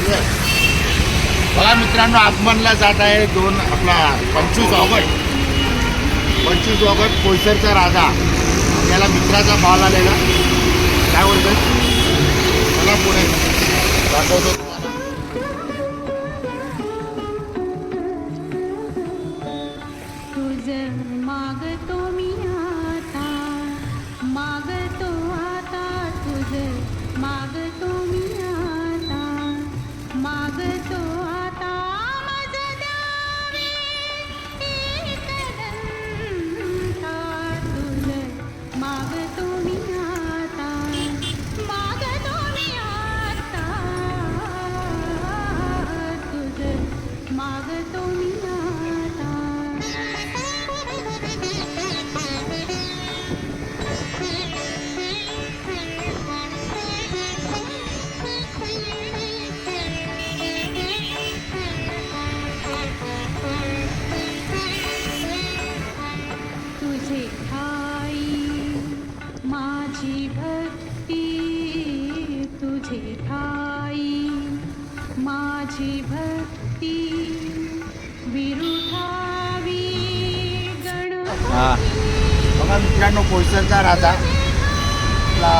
चालू आहे. बघा मित्रांनो आगमनला जात आहे दोन आपला पंचवीस ऑगस्ट. पंचवीस ऑगस्ट कोयसरचा राजा. आपल्याला मित्राचा भाव आलेला. काय बोलतोय? मला पुढे. दाखवतो. माझी भक्ती विरुठावी बघा मित्रांनो कोयसरचा राजा आपला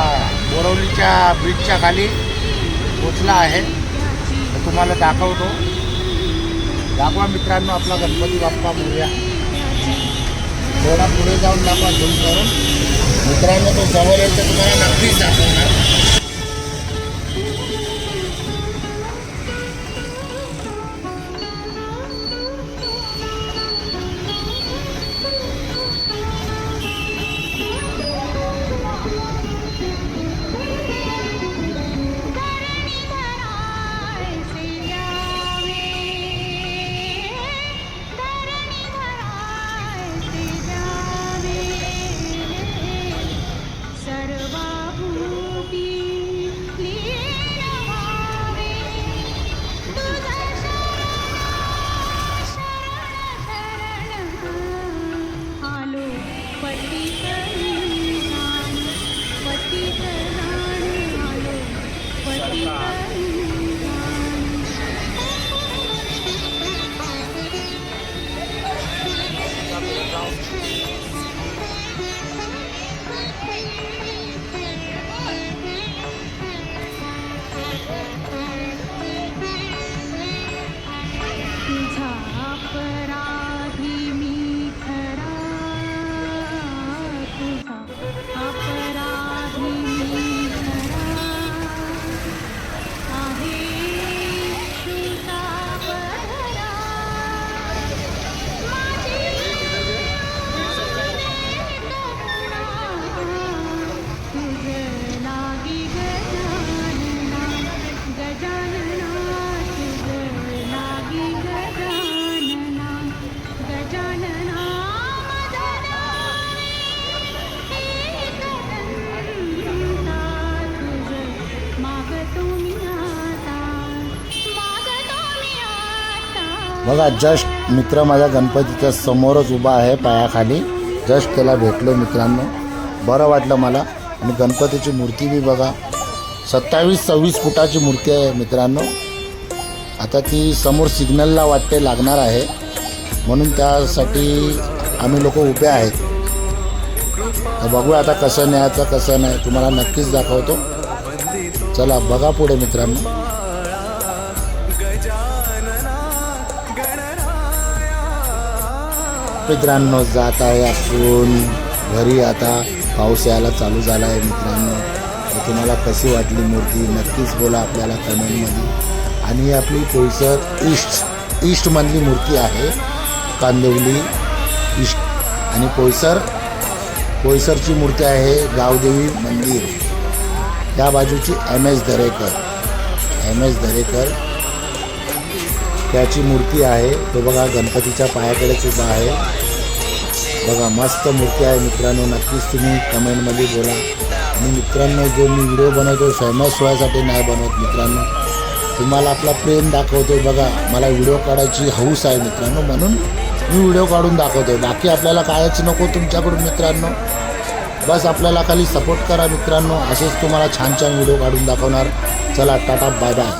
बोरवलीच्या ब्रिजच्या खाली पोचला आहे. तर तुम्हाला दाखवतो. दाखवा मित्रांनो आपला गणपती बाप्पा बोलूया थोडा पुढे जाऊन दाखवा झूम करून. मित्रांनो तो जवळ येईल तर तुम्हाला नक्कीच दाखवणार. बघा जस्ट मित्र माझ्या गणपतीच्या समोरच उभा आहे पायाखाली. जस्ट त्याला भेटलो मित्रांनो. बरं वाटलं मला. आणि गणपतीची मूर्ती बी बघा. सत्तावीस सव्वीस फुटाची मूर्ती आहे मित्रांनो. आता ती समोर सिग्नलला वाटते लागणार आहे. म्हणून त्यासाठी आम्ही लोक उभे आहेत. तर बघूया आता कसं न्यायचं कसं नाही. तुम्हाला नक्कीच दाखवतो. चला बघा पुढे मित्रांनो. मित्रांनो जात आहे असून घरी आता पाऊस यायला चालू झाला आहे मित्रांनो. तर तुम्हाला कशी वाटली मूर्ती? नक्कीच बोला आपल्याला कमेंटमध्ये. आणि ही आपली कोयसर ईस्ट ईस्टमधली मूर्ती आहे कांदिवली ईस्ट. आणि कोयसर कोयसरची मूर्ती आहे गावदेवी मंदिर. त्या बाजूची M S Darekar. M S Darekar त्याची मूर्ती आहे. तो बघा गणपतीच्या पायाकडेच उभा आहे. बघा मस्त मूर्ती आहे मित्रांनो. नक्कीच तुम्ही कमेंटमध्ये बोला. आणि मित्रांनो जो मी व्हिडिओ बनवतो फेमस व्हायसाठी नाही बनवत मित्रांनो. तुम्हाला आपला प्रेम दाखवतो बघा मला व्हिडिओ काढायची हौस आहे मित्रांनो. म्हणून मी व्हिडिओ काढून दाखवतो बाकी आपल्याला कायच नको तुमच्याकडून मित्रांनो. बस आपल्याला खाली सपोर्ट करा मित्रांनो. असेच तुम्हाला छान छान व्हिडिओ काढून दाखवणार. चला टाटा बाय बाय